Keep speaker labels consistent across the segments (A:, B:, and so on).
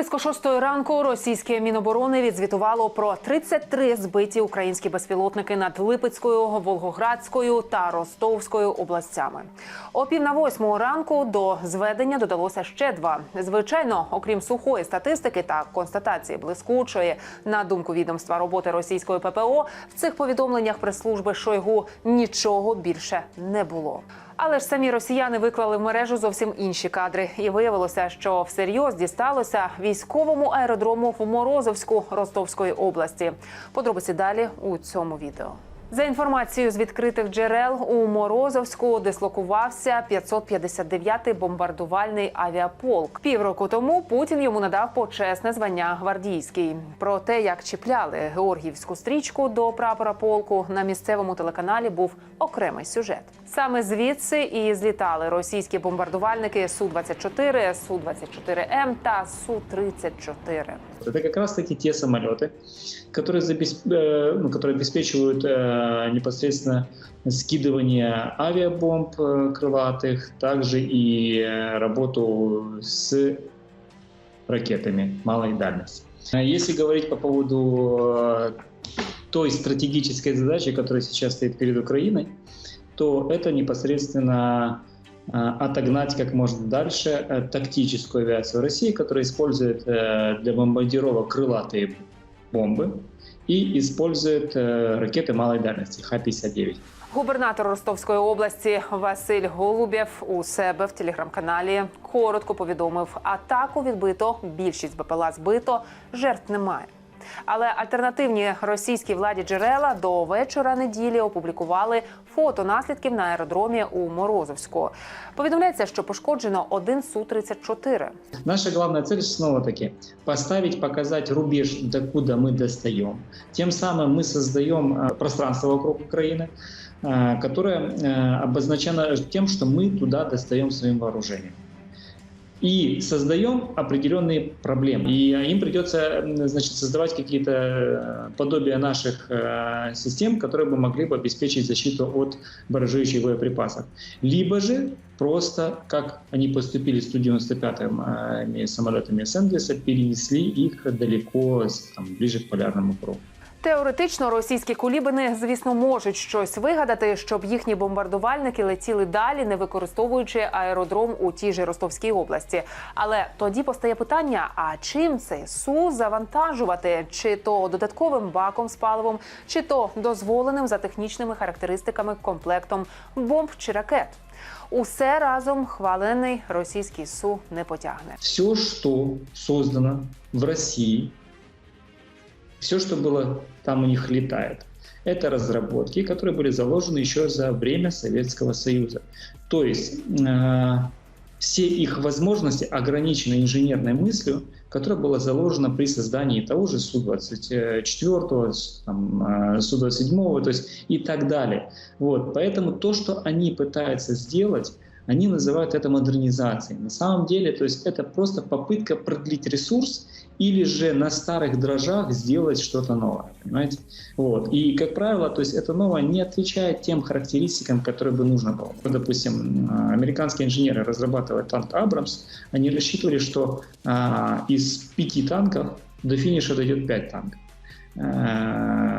A: Близько шостої ранку російське міноборони відзвітувало про 33 збиті українські безпілотники над Липецькою, Волгоградською та Ростовською областями. О пів на восьму ранку до зведення додалося ще два. Звичайно, окрім сухої статистики та констатації блискучої, на думку відомства роботи російської ППО, в цих повідомленнях прес-служби Шойгу нічого більше не було. Але ж самі росіяни виклали в мережу зовсім інші кадри, і виявилося, що всерйоз дісталося військовому аеродрому в Морозовську Ростовської області. Подробиці далі у цьому відео. За інформацією з відкритих джерел у Морозовську дислокувався 559-й бомбардувальний авіаполк. Півроку тому Путін йому надав почесне звання гвардійський. Про те, як чіпляли Георгіївську стрічку до прапора полку на місцевому телеканалі, був окремий сюжет. Саме звідси і злітали російські бомбардувальники су 24 су 24 М та су 34
B: Это как раз-таки те самолеты, которые, забес- э, непосредственно скидывание авиабомб э, крылатых, также и э, работу с ракетами малой дальности. Если говорить по поводу той стратегической задачи, которая сейчас стоит перед Украиной, то это непосредственно отогнать как можно дальше тактическую авиацию России, которая использует для бомбардировок крылатые бомбы и использует э, ракеты малой дальности Х-59.
A: Губернатор Ростовської області Василь Голубєв у себе в телеграм-каналі коротко повідомив: атаку відбито, більшість БПЛА збито, жертв немає. Але альтернативні російській владі джерела до вечора неділі опублікували фото наслідків на аеродромі у Морозовську. Повідомляється, що пошкоджено один су 34
B: Наша главная цель снова-таки поставить, показать рубеж, докуда мы достаем. Тем самым мы создаем э, пространство вокруг Украины, э, которое э, обозначено тем, что мы туда достаем своим вооружением. И создаем определенные проблемы. И им придется значит, создавать какие-то э, подобия наших э, систем, которые бы могли бы обеспечить защиту от баражирующих боеприпасов. Либо же просто, как они поступили с Ту-95 самолетами Сендеса, перенесли их далеко, там, ближе к полярному кругу.
A: Теоретично російські кулібини, звісно, можуть щось вигадати, щоб їхні бомбардувальники летіли далі, не використовуючи аеродром у тій же Ростовській області. Але тоді постає питання: а чим цей су завантажувати? Чи то додатковим баком з паливом, чи то дозволеним за технічними характеристиками комплектом бомб чи ракет? Усе разом хвалений російський су не потягне.
B: Все, что создано в России, все, что было там у них летает, это разработки, которые были заложены еще за время Советского Союза. То есть э, все их возможности ограничены инженерной мыслью, которая была заложена при создании того же Су-24, там, э, Су-27, то есть и так далее. Вот, поэтому то, что они пытаются сделать, они называют это модернизацией. На самом деле, то есть это просто попытка продлить ресурс или же на старых дрожжах сделать что-то новое, понимаете? Вот. И, как правило, то есть это новое не отвечает тем характеристикам, которые бы нужно было. Допустим, а, американские инженеры разрабатывая танк Абрамс, они рассчитывали, что а, из пяти танков до финиша дойдет пять танков.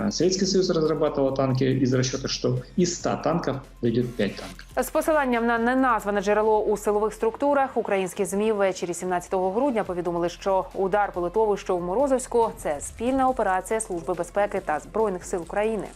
B: Советский Союз разрабатывал танки из расчета, что из 100 танков дойдет 5 танков.
A: З посиланням на неназване джерело у силових структурах українські змі ввечері 17 грудня повідомили, що удар по литовищу в Морозовську це спільна операція Служби безпеки та збройних сил України.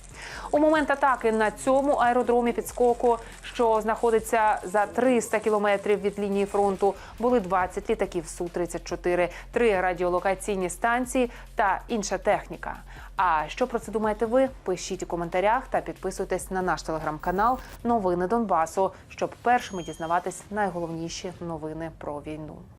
A: У момент атаки на цьому аеродромі підскоку, що знаходиться за 300 кілометрів від лінії фронту, були 20 літаків су 34 три радіолокаційні станції та інша техніка. А що про це думаєте ви? Пишіть у коментарях та підписуйтесь на наш телеграм-канал Новини Донбасу, щоб першими дізнаватись найголовніші новини про війну.